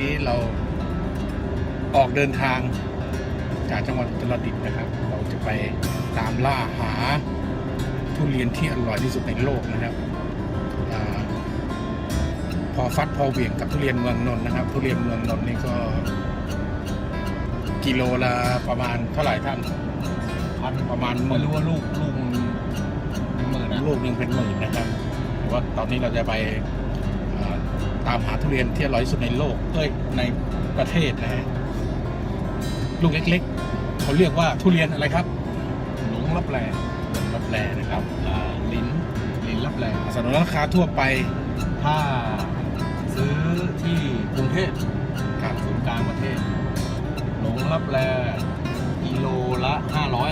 นี้เราออกเดินทางจากจังหวัดอุตรดิตถ์นะครับ เราจะไปตามล่าหาทุเรียนที่อร่อยที่สุดในโลกนะครับอาพอฟัดพอเหวี่ยงกับทุเรียนเมืองนนท์นะครับ ทุเรียนเมืองนนท์นี่ก็ กิโลละประมาณเท่าไหร่ท่านพันประมาณหไม่มื่นรู้ว่าลูกลูกมันเป็นหมื่นนะลูกหนึ่งเป็นหมื่นนะครับแต่ว่าตอนนี้เราจะไปเอ่อ ตามหาทุเรียนที่อร่อยสุดในโลกเอ้ยในประเทศนะฮะลูกเล็กๆเขาเรียกว่าทุเรียนอะไรครับหลงรับแลรับแลนะครับลิ้นลิ้นรับแลสนุนราคาทั่วไปถ้าซื้อที่กรุงเทพครับศูนย์กลางประเทศ หลงรับแลกิโลละ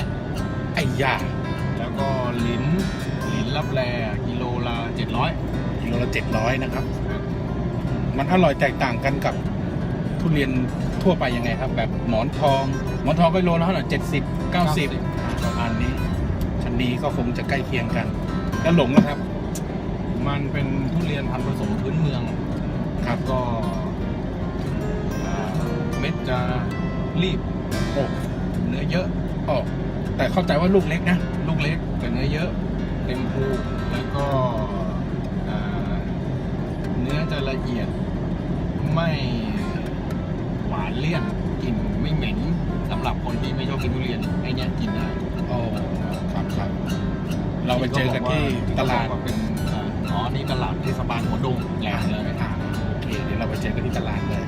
500 ไอ้ยาแล้วก็ลิ้นลิ้นรับแลกิโลละ 700กิโลละเจ็ดร้อยนะครับ มันอร่อยแตกต่างกันกับทุเรียนทั่วไปยังไงครับ แบบหมอนทอง หมอนทองก็โลละเท่าไหร่เจ็ดสิบเก้าสิบประมาณนี้ชันนีก็คงจะใกล้เคียงกัน แล้วหลงนะครับ มันเป็นทุเรียนพันธุ์ผสมพื้นเมืองครับก็อ่าเม็ดจะรีบโอ้เนื้อเยอะออก แต่เข้าใจว่าลูกเล็กนะ ลูกเล็กแต่เนื้อเยอะ เต็มภูแล้วก็อ่าเนื้อจะละเอียด ไม่หวานเลี่ยนกลิ่นไม่เหม็นสำหรับคนที่ไม่ชอบกินทุเรียนไอเนี้ยกินได้โอ้ครับครับเราไปเจอกันที่ตลาดก็เป็นอ่าอ๋อนี่ตลาดเทศบาลหัวดงแหลมเลยอ่าโอเคเดี๋ยวเราไปเจอกันที่ตลาดเลย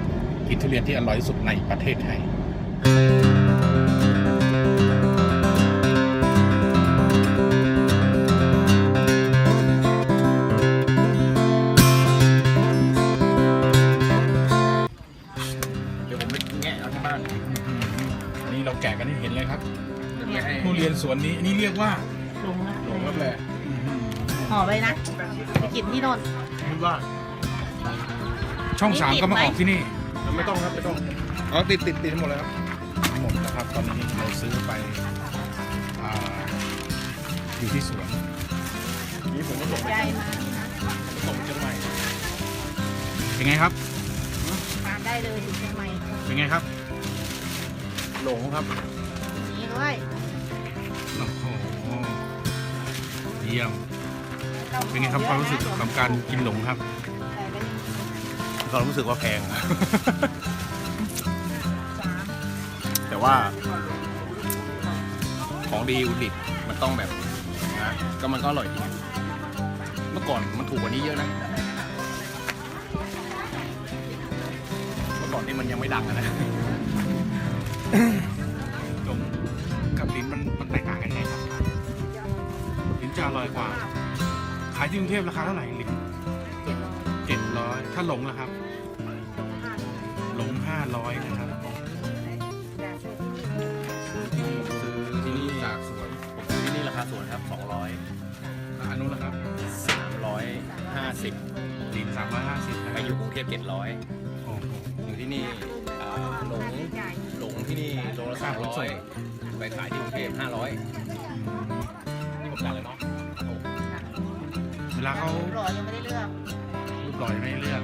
กินทุเรียนที่อร่อยที่สุดในประเทศไทย สวนนี้อันนี้เรียกว่าลงนะหลงรับแลห่อเลยนะไปกินที่โน่นคิดว่าช่องสามก็มาออกที่นี่ไม่ต้องครับไม่ต้องอ๋อติดติดติดหมดเลยครับหมดนะครับตอนนี้เราซื้อไปอ่าอยู่ที่สวนนี่ผมก็ส่งไปใหญ่มากส่งเชียงใหม่เป็นไงครับ ทานได้เลยถึงเชียงใหม่เป็นไงครับ หลงครับนี่ด้วย เยี่ยม เป็นไงครับความรู้สึกกับการกินหลงครับใส่ไปเรารู้สึกว่าแพงสามแต่ว่า ของดีอุดิบมันต้องแบบนะก็มันก็อร่อยดีเมื่อก่อนมันถูกกว่านี้เยอะนะ เมื่อก่อนนี่มันยังไม่ดังอะนะ ว่า ขายที่กรุงเทพราคาเท่าไหร่ลิ้นเจ็ดร้อยเจ็ดร้อยถ้าหลงล่ะครับหลงห้าร้อยนะครับแต่ซื้อที่นี่ซื้อที่นี่จากสวนผมซื้อที่นี่ราคาสวนครับอันนู้นล่ะครับ200 350ลิ้นสามร้อยห้าสิบนะคไปรับอยู่กรุงเทพ700 โอ้โห อยู่ที่นี่อ่าหลงใหญ่หลงที่นี่โลละค่าขนส่ง 300ไปขายที่กรุงเทพ500 ลาเขาหล่อยังไม่ได้เลือกรูปหล่อยังไม่ได้เลือก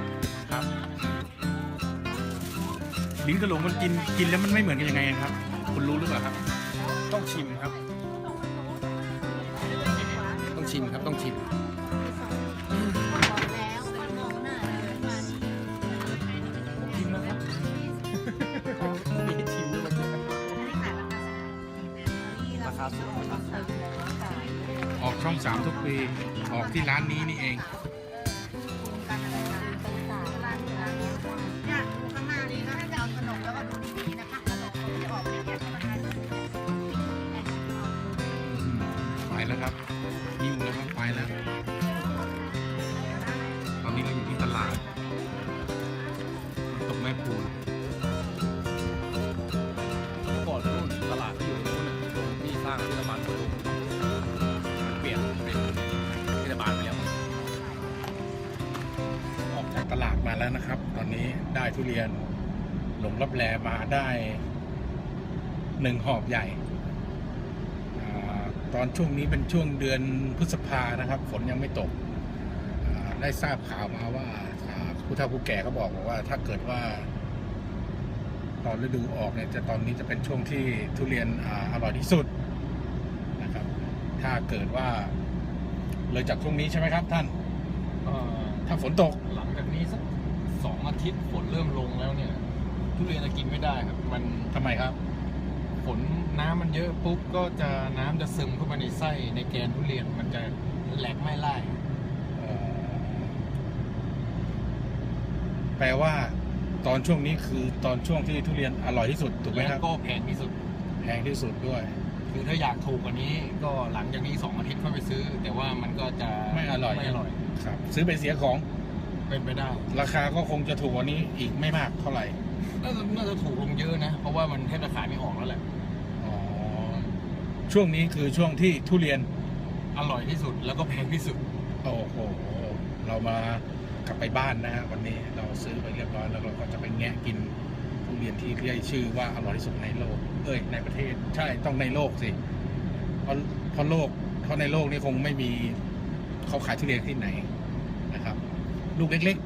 ครับ ลิ้นกับหลงมันกินกินแล้วมันไม่เหมือนกันยังไงครับ คุณรู้หรือเปล่าครับ ต้องชิมครับ ต้องชิมครับต้องชิม ออกช่องสามทุกปีออกที่ร้านนี้นี่เอง ทุเรียน หลงรับแลมาได้หนึ่งหอบใหญ่อาตอนช่วงนี้เป็นช่วงเดือนพฤษภานะครับ ฝนยังไม่ตกอ่าได้ทราบข่าวมาว่าอ่าผู้เฒ่าผู้แก่เขาบอกบอกว่า ถ้าเกิดว่า ตอนฤดูออกเนี่ยจะตอนนี้จะเป็นช่วงที่ทุเรียนอ่าอร่อยที่สุดนะครับ ถ้าเกิดว่าเลยจากช่วงนี้ใช่ไหมครับท่านเอ่อถ้าฝนตกหลังจากนี้สัก สองอาทิตย์ฝนเริ่มลงแล้วเนี่ย ทุเรียนจะกินไม่ได้ครับ มันทำไมครับ ฝนน้ำมันเยอะปุ๊บก็จะน้ำจะซึมเข้าไปในไส้ในแกนทุเรียนมันจะแหลกไม่ไล่เอ่อแปลว่า ตอนช่วงนี้คือตอนช่วงที่ทุเรียนอร่อยที่สุดถูกไหมแล้ควรับก็แพงที่สุด แพงที่สุดด้วย คือถ้าอยากถูกกว่านี้ก็หลังจากนี้สองอาทิตย์ค่อยไปซื้อ แต่ว่ามันก็จะไม่อร่อย ไม่อร่อย ครับ ซื้อไปเสียของ เป็นไปได้ ราคาก็คงจะถูกกว่านี้อีกไม่มากเท่าไหร่ น่าจะน่าจะถูกลงเยอะนะ เพราะว่ามันแทบจะขายไม่ออกแล้วแหละ อ๋อ ช่วงนี้คือช่วงที่ทุเรียน อร่อยที่สุดแล้วก็แพงที่สุด โอ้โห เรามากลับไปบ้านนะฮะวันนี้เราซื้อไปเรียบร้อยแล้วเราก็จะไปแงะกินทุเรียนที่เรียกชื่อว่าอร่อยที่สุดในโลก เอ้ยในประเทศ ใช่ต้องในโลกสิ เพราะเพราะโลกเพราะในโลกนี้คงไม่มีเขาขายทุเรียนที่ไหนนะครับ ลูกเล็ก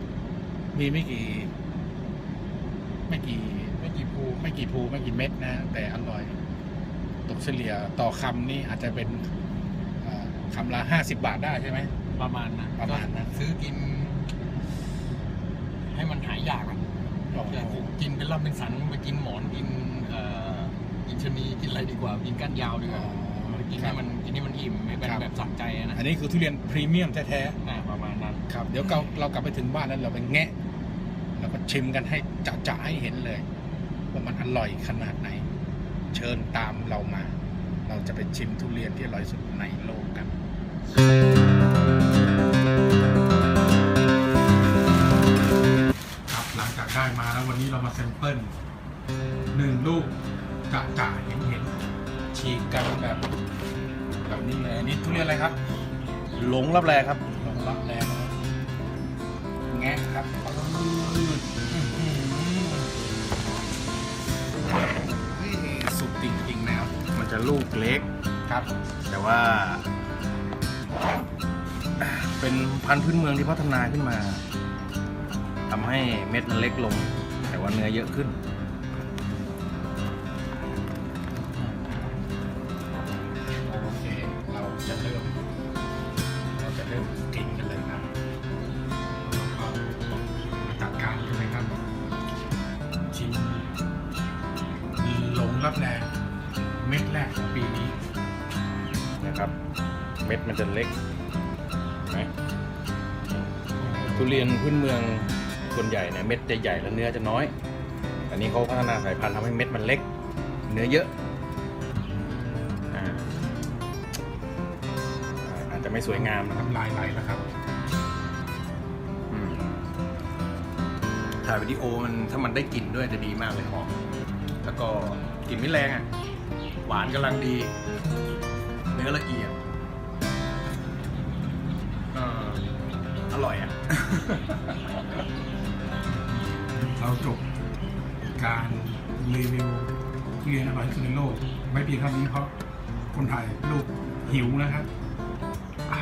ๆ มีไม่กี่ ไม่กี่ไม่กี่ภูไม่กี่ภูไม่กี่เม็ดนะ แต่อร่อย ตกเฉลี่ยต่อคำนี่อาจจะเป็นเอ่อคำละห้าสิบบาทได้ใช่ไหม ประมาณนะประมาณนั้นก็ซื้อกิน ให้มันหายอยากอะอยากกินเป็นลำเป็นสันไปกินหมอนกินเอ่อกินชะนีกินอะไรดีกว่า กินก้านยาวดีกว่ากินให้มันกินให้มันอิ่มไม่เป็นแบบสั่งใจอะนะ อันนี้คือทุเรียนพรีเมียมแท้อ่าประมาณนั้นๆ ครับ เดี๋ยวเราเรากลับไปถึงบ้านแล้วเราไปแงะแล้วก็ชิมกันให้จะๆให้เห็นเลย ว่ามันอร่อยขนาดไหน เชิญตามเรามา เราจะไปชิมทุเรียนที่อร่อยที่สุดในโลกกัน ครับหลังจากได้มาแล้ววันนี้เรามาแซมเปิลหนึ่งลูกจะจะเห็นเห็นฉีกกันแบบแบบนี้เลยอันนี่ทุเรียนอะไรครับ หลงรับแรครับลงรับแรงนะครับ แงะครับปืดอื้อหือสุดจริงๆนะครับมันจะลูกเล็กครับ แต่ว่า เป็นพันธุ์พื้นเมืองที่พัฒนาขึ้นมาทำให้เม็ดมันเล็กลง แต่ว่าเนื้อเยอะขึ้น นะครับ เม็ดมันจะเล็กเห็นไหมทุเรียนพื้นเมืองส่วนใหญ่เนี่ยเม็ดจะใหญ่แล้วเนื้อจะน้อย อันนี้เขาพัฒนาสายพันธุ์ทำให้เม็ดมันเล็ก เนื้อเยอะอ่าอาจจะไม่สวยงามนะครับน้ำลายไหลแล้วครับอืมถ่ายวิดีโอมันถ้ามันได้กลิ่นด้วยจะดีมากเลยหอมแล้วก็กลิ่นไม่แรงอะ หวานกำลังดีเนื้อละเอียดเอ่ออร่อยอะ เราจบการรีวิวทุเรียนอร่อยที่สุดในโลก ไม่เพียงเท่านี้เพราะคนไทยลูกหิวนะครับอ่า